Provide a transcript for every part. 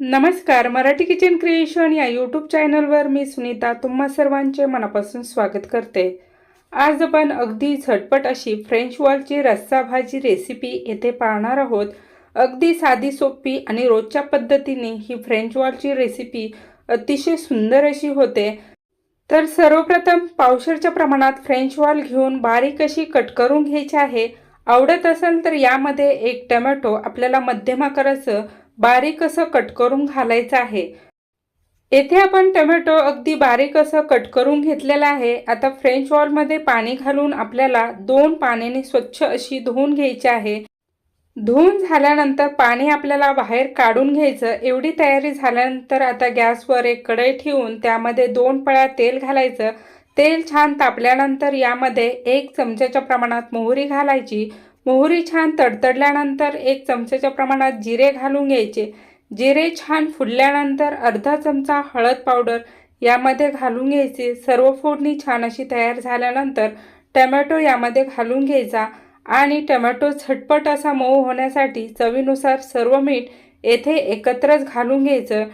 नमस्कार Marathi kitchen creation या YouTube चॅनलवर मी सुनीता तुम्हा सर्वांचे मनापासून स्वागत करते. आज आपण अगदी झटपट अशी फ्रेंच वॉलची रस्सा भाजी रेसिपी येथे पाहणार आहोत. अगदी साधी सोपी आणि रोजच्या पद्धतीने ही फ्रेंच वॉलची रेसिपी अतिशय सुंदर अशी होते. तर सर्वप्रथम पावशरच्या प्रमाणात फ्रेंच वॉल घेऊन बारीक अशी कट करून घ्यायची आहे. आवडत असेल तर यामध्ये एक टमॅटो आपल्याला मध्यम आकाराचं बारीक असं कट करून घालायचं आहे. येथे आपण टमॅटो अगदी बारीक असं कट करून घेतलेला आहे. आता फ्रेंच वॉलमध्ये पाणी घालून आपल्याला दोन पाण्याने स्वच्छ अशी धुवून घ्यायची आहे. धुवून झाल्यानंतर पाणी आपल्याला बाहेर काढून घ्यायचं. एवढी तयारी झाल्यानंतर आता गॅसवर एक कढई ठेवून त्यामध्ये दोन पळ्या तेल घालायचं. तेल छान तापल्यानंतर यामध्ये एक चमच्याच्या प्रमाणात मोहरी घालायची. मोहरी छान तडतडल्यानंतर एक चमच्याच्या प्रमाणात जिरे घालून घ्यायचे. जिरे छान फुडल्यानंतर अर्धा चमचा हळद पावडर यामध्ये घालून घ्यायचे. सर्व फोडणी छान अशी तयार झाल्यानंतर टमॅटो यामध्ये घालून घ्यायचा आणि टमॅटो झटपट असा मऊ होण्यासाठी चवीनुसार सर्व मीठ येथे एकत्रच घालून घ्यायचं.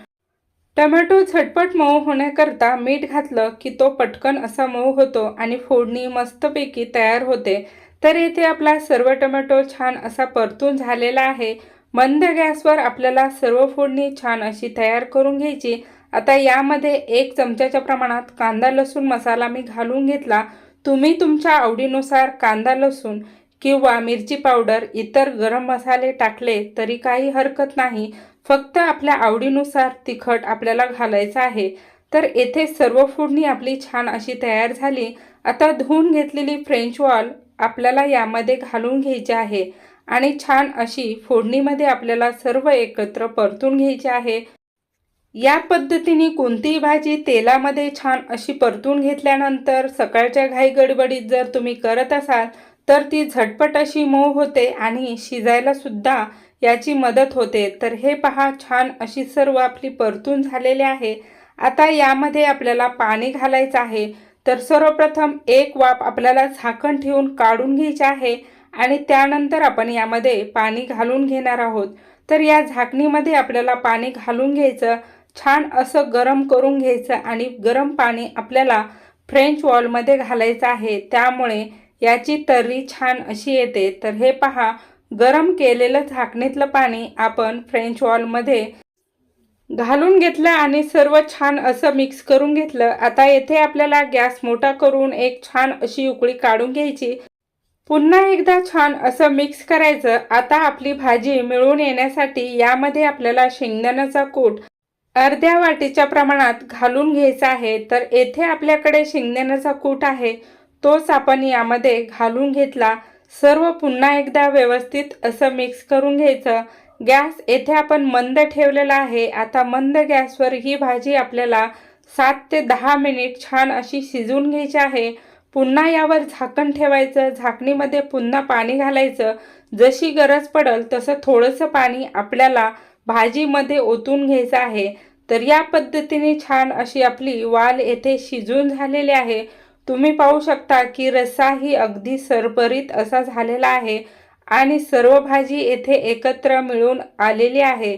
टमॅटो झटपट मऊ होण्याकरता मीठ घातलं की तो पटकन असा मऊ होतो आणि फोडणी मस्तपैकी तयार होते. तर येथे आपला सर्व टोमॅटो छान असा परतून झालेला आहे. मंद गॅसवर आपल्याला सर्व फोडणी छान अशी तयार करून घ्यायची. आता यामध्ये एक चमच्याच्या प्रमाणात कांदा लसूण मसाला मी घालून घेतला. तुम्ही तुमच्या आवडीनुसार कांदा लसूण किंवा मिरची पावडर इतर गरम मसाले टाकले तरी काही हरकत नाही. फक्त आपल्या आवडीनुसार तिखट आपल्याला घालायचं आहे. तर येथे सर्व फोडणी आपली छान अशी तयार झाली. आता धुवून घेतलेली फ्रेंच वॉल आपल्याला यामध्ये घालून घ्यायचे आहे. आणि छान अशी फोडणीमध्ये आपल्याला सर्व एकत्र परतून घ्यायचे आहे. या पद्धतीने कोणतीही भाजी तेलामध्ये छान अशी परतून घेतल्यानंतर सकाळच्या घाई गडबडीत जर तुम्ही करत असाल तर ती झटपट अशी मऊ होते आणि शिजायला सुद्धा याची मदत होते. तर हे पहा छान अशी सर्व आपली परतून झालेली आहे. आता यामध्ये आपल्याला पाणी घालायचं आहे. तर सर्वप्रथम एक वाफ आपल्याला झाकण ठेवून काढून घ्यायचे आहे आणि त्यानंतर आपण यामध्ये पाणी घालून घेणार आहोत. तर या झाकणीमध्ये आपल्याला पाणी घालून घ्यायचं छान असं गरम करून घ्यायचं आणि गरम पाणी आपल्याला फ्रेंच वॉलमध्ये घालायचं आहे. त्यामुळे याची तर्री छान अशी येते. तर हे पहा गरम केलेलं झाकणीतलं पाणी आपण फ्रेंच वॉलमध्ये घालून घेतलं आणि सर्व छान असं मिक्स करून घेतलं. आता येथे आपल्याला गॅस मोठा करून एक छान अशी उकळी काढून घ्यायची. पुन्हा एकदा छान असं मिक्स करायचं. आता आपली भाजी मिळून येण्यासाठी यामध्ये आपल्याला शेंगदाण्याचा कूट अर्ध्या वाटीच्या प्रमाणात घालून घ्यायचा आहे. तर येथे आपल्याकडे शेंगदाण्याचा कूट आहे. तोच आपण यामध्ये घालून घेतला. सर्व पुन्हा एकदा व्यवस्थित असं मिक्स करून घ्यायचं. गॅस येथे आपण मंद ठेवलेला आहे. आता मंद गॅसवर ही भाजी आपल्याला सात ते दहा मिनिट छान अशी शिजवून घ्यायची आहे. पुन्हा यावर झाकण ठेवायचं. झाकणीमध्ये पुन्हा पाणी घालायचं. जशी गरज पडल तसं थोडंसं पाणी आपल्याला भाजीमध्ये ओतून घ्यायचं आहे. तर या पद्धतीने छान अशी आपली वाल येथे शिजून झालेली आहे. तुम्ही पाहू शकता की रस्सा ही अगदी सरपरीत असा झालेला आहे. आणि सर्व भाजी येथे एकत्र मिळून आलेली आहे.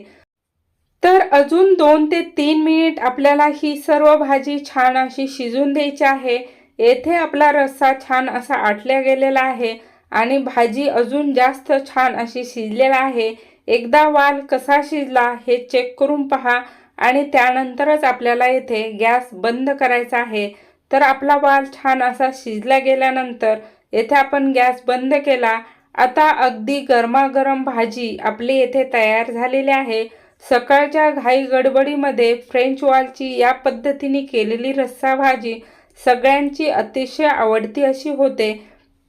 तर अजून दोन ते तीन मिनिट आपल्याला ही सर्व भाजी छान अशी शिजून द्यायची आहे. येथे आपला रस्सा छान असा आटल्या गेलेला आहे आणि भाजी अजून जास्त छान अशी शिजलेला आहे. एकदा वाल कसा शिजला हे चेक करून पहा आणि त्यानंतरच आपल्याला येथे गॅस बंद करायचा आहे. तर आपला वाल छान असा शिजला गेल्यानंतर येथे आपण गॅस बंद केला आता अगदी गरमागरम भाजी आपली येथे तयार झालेली आहे. सकाळच्या घाई गडबडीमध्ये फ्रेंच वॉलची या पद्धतीने केलेली रस्सा भाजी सगळ्यांची अतिशय आवडती अशी होते.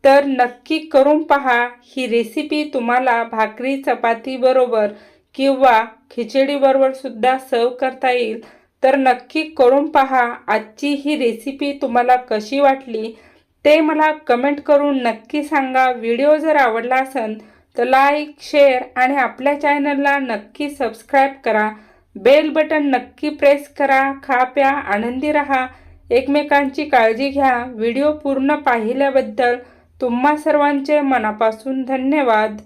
तर नक्की करून पहा ही रेसिपी तुम्हाला भाकरी चपातीबरोबर किंवा खिचडीबरोबर सुद्धा सर्व करता येईल. तर नक्की करून पहा आजची ही रेसिपी तुम्हाला कशी वाटली? ते मला कमेंट करून नक्की सांगा. व्हिडिओ जर आवडला असेल तर लाईक शेअर आणि आपल्या चॅनलला नक्की सबस्क्राईब करा. बेल बटन नक्की प्रेस करा. खा प्या आनंदी रहा. एकमेकांची काळजी घ्या. व्हिडिओ पूर्ण पाहिल्याबद्दल तुम्हा सर्वांचे मनापासून धन्यवाद.